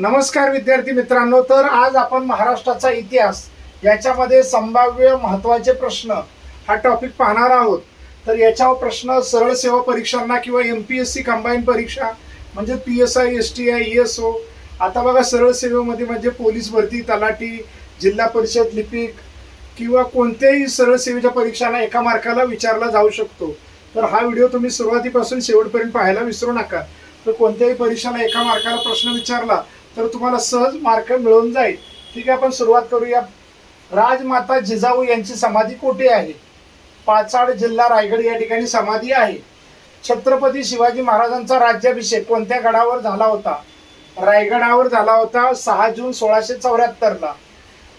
नमस्कार विद्यार्थी मित्रांनो तर आज आपण महाराष्ट्राचा इतिहास याच्यामध्ये संभाव्य महत्त्वाचे प्रश्न हा टॉपिक पाहणार आहोत. तर याच्यावर प्रश्न सरळ सेवा परीक्षांना किंवा M P S C combine परीक्षा म्हणजे P S I S T I E S O आता बघा सरळ सेवेमध्ये म्हणजे पोलीस भरती तलाठी जिल्हा परिषद लिपिक किंवा कोणत्याही सरळ सेवेच्या परीक्षांना एका मार्काला विचारला जाऊ शकतो. तर हा व्हिडिओ तुम्ही सुरुवातीपासून शेवटपर्यंत पाहायला विसरू नका. तर कोणत्याही परीक्षेला एका मार्काला प्रश्न विचारला तर तुम्हाला सहज मार्क मिळून जाईल. ठीक आहे आपण सुरुवात करूया. राजमाता जिजाऊ यांची समाधी कुठे आहे? पाचाड जिल्हा रायगड या ठिकाणी समाधी आहे. छत्रपती शिवाजी महाराजांचा राज्याभिषेक कोणत्या गडावर झाला होता? रायगडावर झाला होता सहा जून सोळाशे चौऱ्याहत्तरला.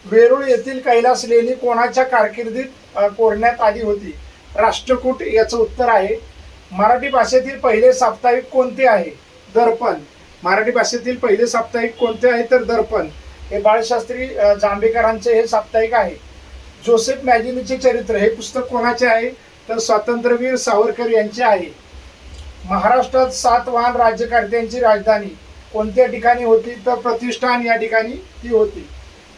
वेरूळ येथील कैलास लेणी कोणाच्या कारकिर्दीत कोरण्यात आली होती? राष्ट्रकूट याचं उत्तर आहे. मराठी भाषेतील पहिले साप्ताहिक कोणते आहे? दर्पण. मराठी भाषेतील पहिले साप्ताहिक कोणते आहे तर दर्पण. हे बाळशास्त्री जांभेकरांचे हे साप्ताहिक आहे. जोसेफ मॅजिनीचे चरित्र हे पुस्तक कोणाचे आहे? तर स्वातंत्र्यवीर सावरकर यांचे आहे. महाराष्ट्रात सात वाहन राज्यकर्त्यांची राजधानी. कोणत्या ठिकाणी होती तर प्रतिष्ठान या ठिकाणी ती होती.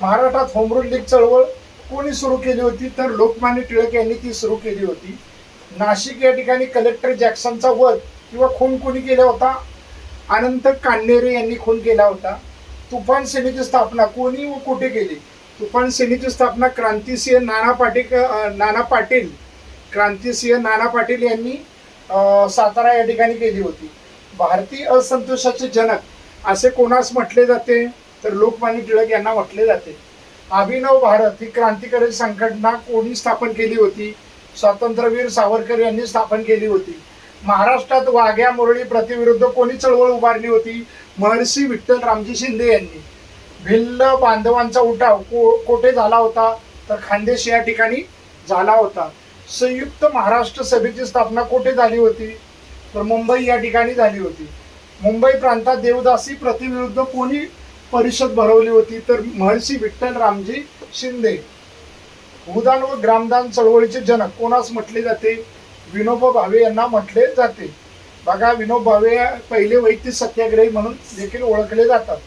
महाराष्ट्रात होमरूल लीग चळवळ कोणी सुरू केली होती तर लोकमान्य टिळक यांनी ती सुरू केली होती. नाशिक या ठिकाणी कलेक्टर जॅक्सनचा वध किंवा खून कोणी केला होता? अनंत कान्हेरे यांनी खून केला होता. तुफान सेनेची स्थापना कोणी व कुठे केली? तुफान सेनेची स्थापना क्रांतिसिंह नाना पाटील नाना पाटील क्रांतिसिंह नाना पाटील यांनी सातारा या ठिकाणी केली होती. भारतीय असंतोषाचे जनक असे कोणास म्हटले जाते? तर लोकमान्य टिळक यांना म्हटले जाते. अभिनव भारत ही क्रांतिकारी संघटना कोणी स्थापन केली होती? स्वातंत्र्यवीर सावरकर यांनी स्थापन केली होती. महाराष्ट्रात वाघ्या मुरळी प्रतिविरुद्ध कोणी चळवळ उभारली होती? महर्षी विठ्ठल रामजी शिंदे यांनी. भिल्ल बांधवांचा उठाव को कोठे झाला होता? तर खानदेश या ठिकाणी झाला होता. संयुक्त महाराष्ट्र सभेची स्थापना कोठे झाली होती? तर मुंबई या ठिकाणी झाली होती. मुंबई प्रांतात देवदासी प्रतिविरुद्ध कोणी परिषद भरवली होती? तर महर्षी विठ्ठल रामजी शिंदे. भूदान व ग्रामदान चळवळीचे जनक कोणास म्हटले जाते? विनोबा भावे यांना म्हटले जाते. बघा विनोब भावे पहिले वैयक्तिक सत्याग्रही म्हणून देखील ओळखले जातात.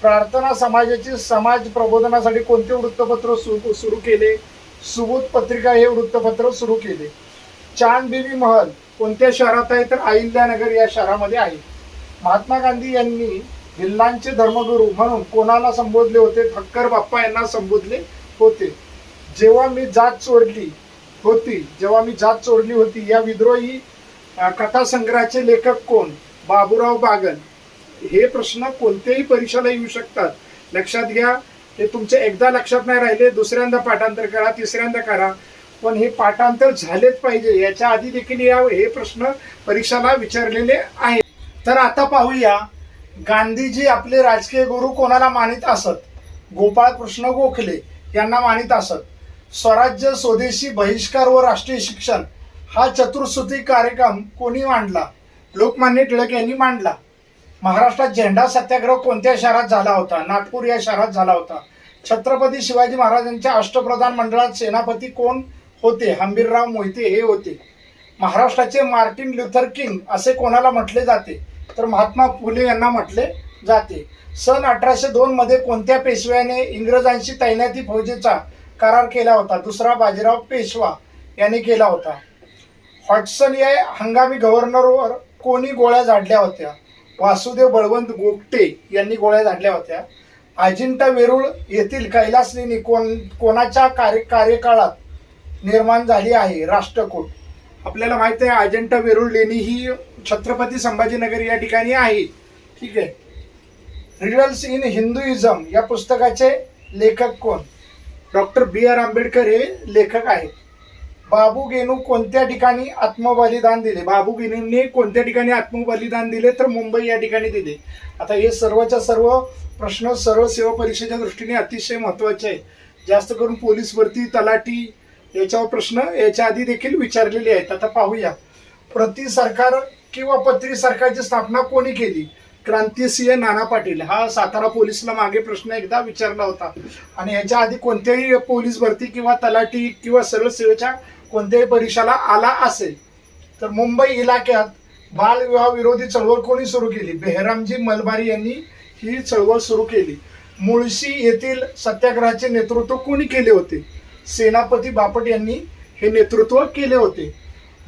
प्रार्थना समाजाची समाज प्रबोधनासाठी कोणते वृत्तपत्र सुरू सुरू केले? सुबोध पत्रिका हे वृत्तपत्र सुरू केले. चांद बीबी महल कोणत्या शहरात आहे? तर अहिल्यानगर या शहरामध्ये आहे. महात्मा गांधी यांनी भिल्लांचे धर्मगुरू म्हणून कोणाला संबोधले होते? ठक्कर बाप्पा यांना संबोधले होते. जेव्हा मी जात चोरली होती. जेव्हा मी जात चोरली होती या विद्रोही कथासंग्रहाचे लेखक कोण? बाबूराव बागन. हे प्रश्न कोणत्याही परीक्षेला येऊ शकतात. लक्षात घ्या हे तुमचे एकदा लक्षात नाही राहिले दुसऱ्यांदा पाठांतर करा तिसऱ्यांदा करा. पण हे पाठांतर झालेच पाहिजे. याच्या आधी देखील या हे प्रश्न परीक्षाला विचारलेले आहेत. तर आता पाहूया गांधीजी आपले राजकीय गुरु कोणाला मानित असत? गोपाळ कृष्ण गोखले यांना मानित असत. स्वराज्य स्वदेशी बहिष्कार व राष्ट्रीय शिक्षण हा चतुर्सुती कार्यक्रम कोणी मांडला? लोकमान्य टिळक यांनी मांडला. महाराष्ट्रात झेंडा सत्याग्रह कोणत्या शहरात झाला होता? नागपूर या शहरात झाला होता. छत्रपती शिवाजी महाराजांच्या अष्टप्रधान मंडळात सेनापती कोण होते? हंबीरराव मोहिते हे होते. महाराष्ट्राचे मार्टिन ल्युथर किंग असे कोणाला म्हटले जाते? तर महात्मा फुले यांना म्हटले जाते. सन अठराशे दोनमध्ये कोणत्या पेशव्याने इंग्रजांशी तैनाती फौजेचा करार केला होता. दुसरा बाजीराव पेशवा यांनी केला होता. हॉटसन या हंगामी गव्हर्नरवर कोणी गोळ्या झाडल्या होत्या? वासुदेव बळवंत गोपटे यांनी गोळ्या झाडल्या होत्या. अजिंठा वेरूळ येथील कैलास लेणी कोण कोणाच्या कार्य कार्यकाळात निर्माण झाली आहे? राष्ट्रकूट. आपल्याला माहीत आहे अजिंठा वेरूळ लेणी ही छत्रपती संभाजीनगर या ठिकाणी आहे. ठीक आहे. रिडल्स इन हिंदुइझम या पुस्तकाचे लेखक कोण? डॉक्टर बी आर आंबेडकर हे लेखक आहेत. बाबू गेनू कोणत्या ठिकाणी आत्मबलिदान दिले? बाबू गेनूंनी कोणत्या ठिकाणी आत्मबलिदान दिले? तर मुंबई या ठिकाणी दिले. आता हे सर्वच्या सर्व प्रश्न सर्व सेवा परीक्षेच्या दृष्टीने अतिशय महत्त्वाचे आहेत. जास्त करून पोलीस भरती तलाठी याच्यावर प्रश्न याच्या आधी देखील विचारलेले आहेत. आता पाहूया. प्रति सरकार किंवा पत्री सरकारची स्थापना कोणी केली? क्रांतीसिंह नाना पाटील हा सातारा पोलीसला मागे प्रश्न एकदा विचारला होता. आणि याच्या आधी कोणत्याही पोलीस भरती किंवा तलाठी किंवा सरळ सेवेच्या कोणत्याही परीक्षाला आला असेल तर मुंबई इलाक्यात बालविवाह विरोधी चळवळ कोणी सुरू केली? बेहरामजी मलबारी यांनी ही चळवळ सुरू केली. मुळशी येथील सत्याग्रहाचे नेतृत्व कोणी केले होते? सेनापती बापट यांनी हे नेतृत्व केले होते.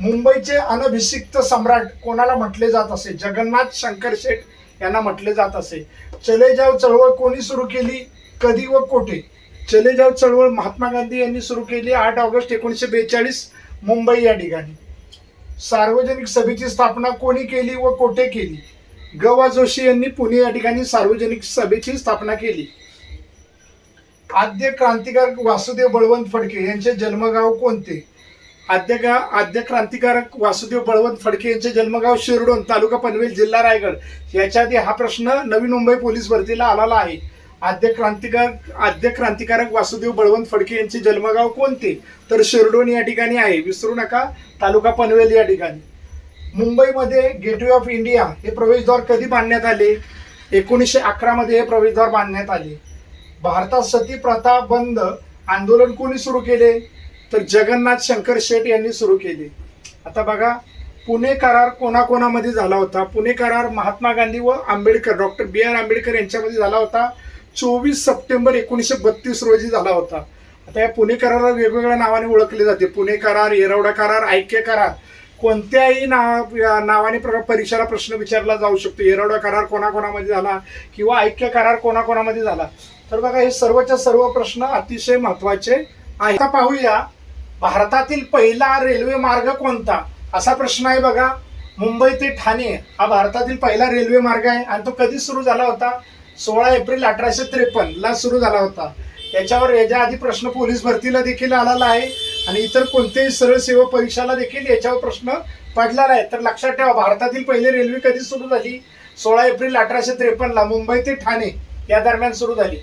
मुंबईचे अनभिषिक्त सम्राट कोणाला म्हटले जात असे? जगन्नाथ शंकर शेठ यांना म्हटले जात असे. चले जाव चळवळ कोणी सुरू केली? कधी व कोठे? चले जाव चळवळ महात्मा गांधी यांनी सुरू केली आठ ऑगस्ट एकोणीसशे बेचाळीस मुंबई या ठिकाणी. सार्वजनिक सभेची स्थापना कोणी केली व कोठे केली? गवा जोशी यांनी पुणे या ठिकाणी सार्वजनिक सभेची स्थापना केली. आद्य क्रांतिकारक वासुदेव बळवंत फडके यांचे जन्मगाव कोणते? आद्यगा आद्य क्रांतिकारक वासुदेव बळवंत फडके यांचे जन्मगाव शिरडोन तालुका पनवेल जिल्हा रायगड. याच्या आधी हा प्रश्न नवी मुंबई पोलीस भरतीला आलेला आहे. आद्य क्रांतिकारक आद्य क्रांतिकारक वासुदेव बळवंत फडके यांचे जन्मगाव कोणते? तर शिरडोन या ठिकाणी आहे. विसरू नका. तालुका पनवेल या ठिकाणी. मुंबईमध्ये गेटवे ऑफ इंडिया हे प्रवेशद्वार कधी बांधण्यात आले? एकोणीसशे अकरामध्ये हे प्रवेशद्वार बांधण्यात आले. भारतात सती प्रथा बंद. आंदोलन कोणी सुरू केले? तर जगन्नाथ शंकर शेठ यांनी सुरू केली. आता बघा पुणे करार कोणाकोणामध्ये झाला होता? पुणे करार महात्मा गांधी व Ambedkar doctor B R Ambedkar यांच्यामध्ये झाला होता. चोवीस सप्टेंबर एकोणीसशे बत्तीस रोजी झाला होता. आता या पुणे कराराला वेगवेगळ्या नावाने ओळखले जाते. पुणे करार येरवडा करार ऐक्य करार. कोणत्याही नाव या नावाने प्र- परीक्षेला प्रश्न विचारला जाऊ शकतो. येरवडा करार कोणाकोणामध्ये झाला किंवा ऐक्य करार कोणाकोणामध्ये झाला? तर बघा हे सर्वच्या सर्व प्रश्न अतिशय महत्त्वाचे आहे आता पाहूया भारतातील पहिला रेल्वे मार्ग कोणता? असा प्रश्न आहे बघा. मुंबई ते ठाणे हा भारतातील पहिला रेल्वे मार्ग आहे आणि तो कधी सुरू झाला होता? सोळा एप्रिल अठराशे त्रेपन्नला सुरू झाला होता. याच्यावर याच्या आधी प्रश्न पोलीस भरतीला देखील आलेला आहे आणि इतर कोणत्याही सरळ सेवा परीक्षाला देखील याच्यावर प्रश्न पडलेला आहे. तर लक्षात ठेवा भारतातील पहिली रेल्वे कधी सुरू झाली? सोळा एप्रिल अठराशे त्रेपन्नला मुंबई ते ठाणे या दरम्यान सुरू झाली.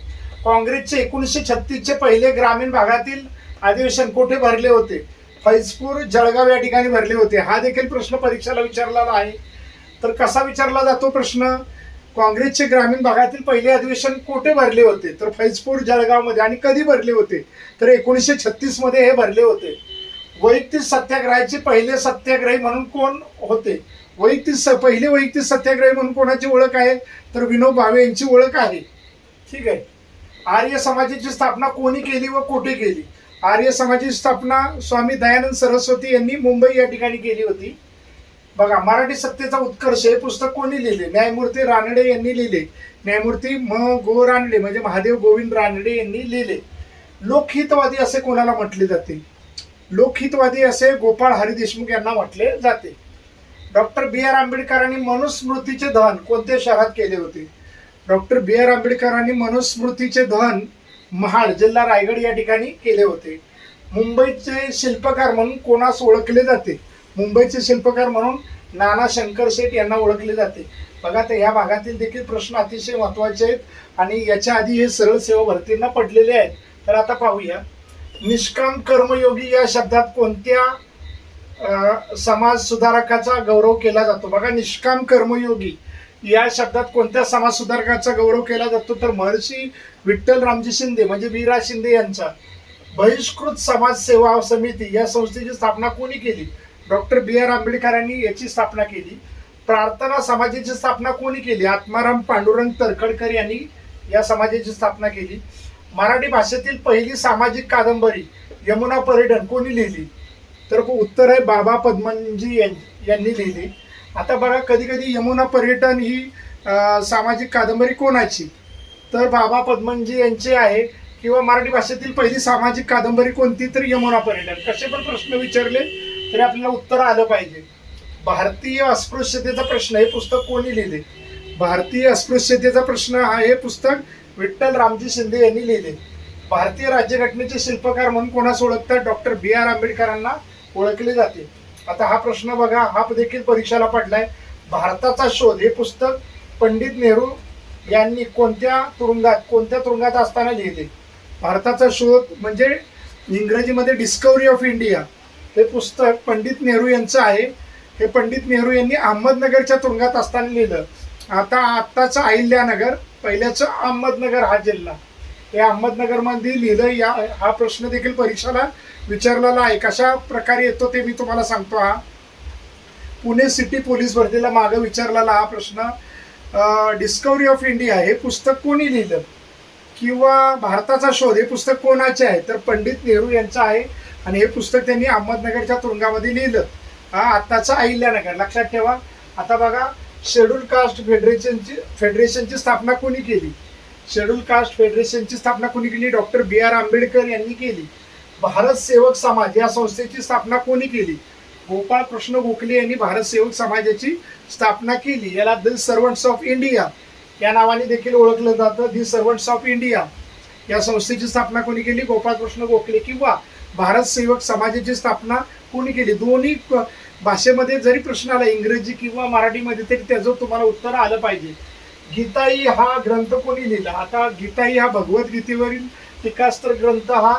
काँग्रेसचे एकोणीसशे छत्तीसचे पहिले ग्रामीण भागातील अधिवेशन कुठे भरले होते? फैजपूर जळगाव या ठिकाणी भरले होते. हा देखील प्रश्न परीक्षेला विचारलेला आहे. तर कसा विचारला जातो प्रश्न? काँग्रेसचे ग्रामीण भागातील पहिले अधिवेशन कोठे भरले होते? तर फैजपूर जळगावमध्ये. आणि कधी भरले होते? तर एकोणीसशे छत्तीसमध्ये हे भरले होते. वैयक्तिक सत्याग्रहाचे पहिले सत्याग्रही म्हणून कोण होते? वैयक्तिक स पहिले वैयक्तिक सत्याग्रही म्हणून कोणाची ओळख आहे? तर विनोद भावे यांची ओळख आहे. ठीक आहे. आर्य समाजाची स्थापना कोणी केली व कुठे केली? आर्य समाजाची स्थापना स्वामी दयानंद सरस्वती यांनी मुंबई या ठिकाणी केली होती. बघा मराठी सत्तेचा उत्कर्ष हे पुस्तक कोणी लिहिले? न्यायमूर्ती रानडे यांनी लिहिले. न्यायमूर्ती म. गो. रानडे म्हणजे महादेव गोविंद रानडे यांनी लिहिले. लोकहितवादी असे कोणाला म्हटले जाते? लोकहितवादी असे गोपाळ हरी देशमुख यांना म्हटले जाते. Doctor B. आर. आंबेडकरांनी मनुस्मृतीचे दहन कोणत्या शहरात केले होते? Doctor B. आर. आंबेडकरांनी मनुस्मृतीचे दहन महाड जिल्हा रायगड या ठिकाणी केले होते. मुंबईचे शिल्पकार म्हणून कोणास ओळखले जाते? मुंबईचे शिल्पकार म्हणून नाना शंकर शेठ यांना ओळखले जाते. बघा तर ह्या भागातील देखील प्रश्न अतिशय महत्त्वाचे आहेत आणि याच्या आधी हे सरळ सेवा भरतींना पडलेले आहेत. तर आता पाहूया. निष्काम कर्मयोगी या शब्दात कोणत्या समाज सुधारकाचा गौरव केला जातो? बघा निष्काम कर्मयोगी. या शब्दात कोणत्या समाज सुधारकाचा गौरव केला जातो? तर महर्षी विठ्ठल रामजी शिंदे म्हणजे वीरा शिंदे यांचा. बहिष्कृत समाज सेवा समिती या संस्थेची स्थापना कोणी केली? डॉक्टर बी आर आंबेडकरांनी याची स्थापना केली. प्रार्थना समाजाची स्थापना कोणी केली? आत्माराम पांडुरंग तरखडकर यांनी या समाजाची स्थापना केली. मराठी भाषेतील पहिली सामाजिक कादंबरी यमुना पर्यटन कोणी लिहिली? तर उत्तर आहे बाबा पद्मनजी यां- यांनी लिहिली. आता बघा कधी कधी यमुना पर्यटन ही सामाजिक कादंबरी कोणाची? तर बाबा पद्मनजी यांची आहे किंवा मराठी भाषेतील पहिली सामाजिक कादंबरी कोणती? तर यमुना पर्यटन. कसे पण प्रश्न विचारले तरी आपल्याला उत्तर आलं पाहिजे. भारतीय अस्पृश्यतेचा प्रश्न हे पुस्तक कोणी लिहिले? भारतीय अस्पृश्यतेचा प्रश्न हा हे पुस्तक विठ्ठल रामजी शिंदे यांनी लिहिले. भारतीय राज्यघटनेचे शिल्पकार म्हणून कोणास ओळखतात? डॉक्टर बी आर आंबेडकरांना ओळखले जाते. आता हा प्रश्न बघा हा देखील परीक्षेला पडलाय. भारताचा शोध हे पुस्तक पंडित नेहरू यांनी कोणत्या तुरुंगात कोणत्या तुरुंगात असताना लिहिले? भारताचा शोध म्हणजे इंग्रजीमध्ये डिस्कवरी ऑफ इंडिया हे पुस्तक पंडित नेहरू यांचं आहे. हे पंडित नेहरू यांनी अहमदनगरच्या तुरुंगात असताना लिहिलं. आता आत्ताचं अहिल्यानगर पहिल्याचं अहमदनगर हा जिल्हा. हे अहमदनगरमध्ये लिहिलं या हा प्रश्न देखील परीक्षेला विचारलेला आहे. कशा प्रकारे येतो ते मी तुम्हाला सांगतो हा. पुणे सिटी पोलीस भरतीला मागं विचारलेला हा प्रश्न. डिस्कवरी ऑफ इंडिया हे पुस्तक कोणी लिहिलं? किंवा भारताचा शोध हे पुस्तक कोणाचे आहे? तर पंडित नेहरू यांचं आहे. आणि हे पुस्तक त्यांनी अहमदनगरच्या तुरुंगामध्ये लिहिलं. हा आत्ताचा अहिल्यानगर. लक्षात ठेवा. आता बघा शेड्यूल कास्ट फेडरेशनची फेडरेशनची स्थापना कोणी केली? शेड्यूल कास्ट फेडरेशनची स्थापना कोणी केली? डॉक्टर बी आर आंबेडकर यांनी केली. भारत सेवक समाज या संस्थेची स्थापना कोणी केली? गोपाळ कृष्ण गोखले यांनी भारत सेवक समाजाची स्थापना केली. याला द सर्वंट्स ऑफ इंडिया या नावाने देखील ओळखलं जातं. दी सर्वंट्स ऑफ इंडिया या संस्थेची स्थापना कोणी केली? गोपाळकृष्ण गोखले किंवा भारत सेवक समाजाची स्थापना कोणी केली? दोन्ही भाषेमध्ये जरी प्रश्न आला इंग्रजी किंवा मराठीमध्ये तरी त्याचं तुम्हाला उत्तर आलं पाहिजे. गीताई हा ग्रंथ कोणी लिहिला? आता गीताई हा भगवद्गीतेवरील टीकास्त्र ग्रंथ हा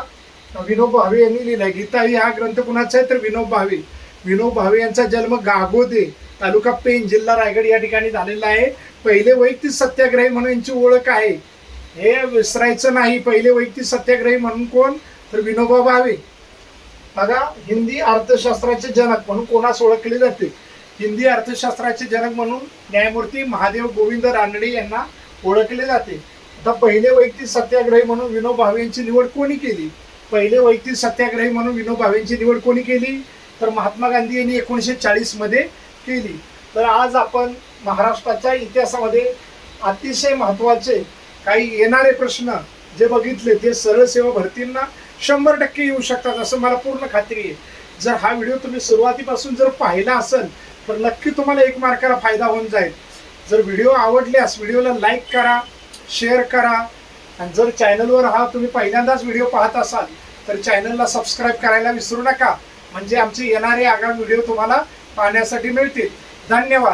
विनोब भावे यांनी लिहिला गीताई हा ग्रंथ कुणाचा आहे? तर विनोब भावे. विनोब भावे यांचा जन्म गागोदे तालुका पेन जिल्हा रायगड या ठिकाणी झालेला आहे. पहिले वैयक्तिक सत्याग्रही म्हणून यांची ओळख आहे. हे विसरायचं नाही. पहिले वैयक्तिक सत्याग्रही म्हणून कोण? तर विनोबा भावे. बघा हिंदी अर्थशास्त्राचे जनक म्हणून कोणास ओळखले जाते? हिंदी अर्थशास्त्राचे जनक म्हणून न्यायमूर्ती महादेव गोविंद रानडे यांना ओळखले जाते. आता पहिले वैयक्तिक सत्याग्रही म्हणून विनोद भावेंची यांची निवड कोणी केली? पहिले वैयक्तिक सत्याग्रही म्हणून विनोद भावेंची निवड कोणी केली? तर महात्मा गांधी यांनी एकोणीसशे चाळीसमध्ये केली. तर आज आपण महाराष्ट्राच्या इतिहासामध्ये अतिशय महत्त्वाचे काही येणारे प्रश्न जे बघितले ते सरळ सेवा भरतींना शंभर टक्के येऊ शकतात असं मला पूर्ण खात्री आहे. जर हा व्हिडिओ तुम्ही सुरुवातीपासून जर पाहिला असेल तर नक्की तुम्हाला एक मार्काला फायदा होऊन जाईल. जर व्हिडिओ आवडल्यास व्हिडिओला लाईक करा शेअर करा. आणि जर चॅनलवर हा तुम्ही पहिल्यांदाच व्हिडिओ पाहत असाल तर चॅनलला सबस्क्राईब करायला विसरू नका. म्हणजे आमचे येणारे आगामी व्हिडिओ तुम्हाला पाहण्यासाठी मिळतील. धन्यवाद.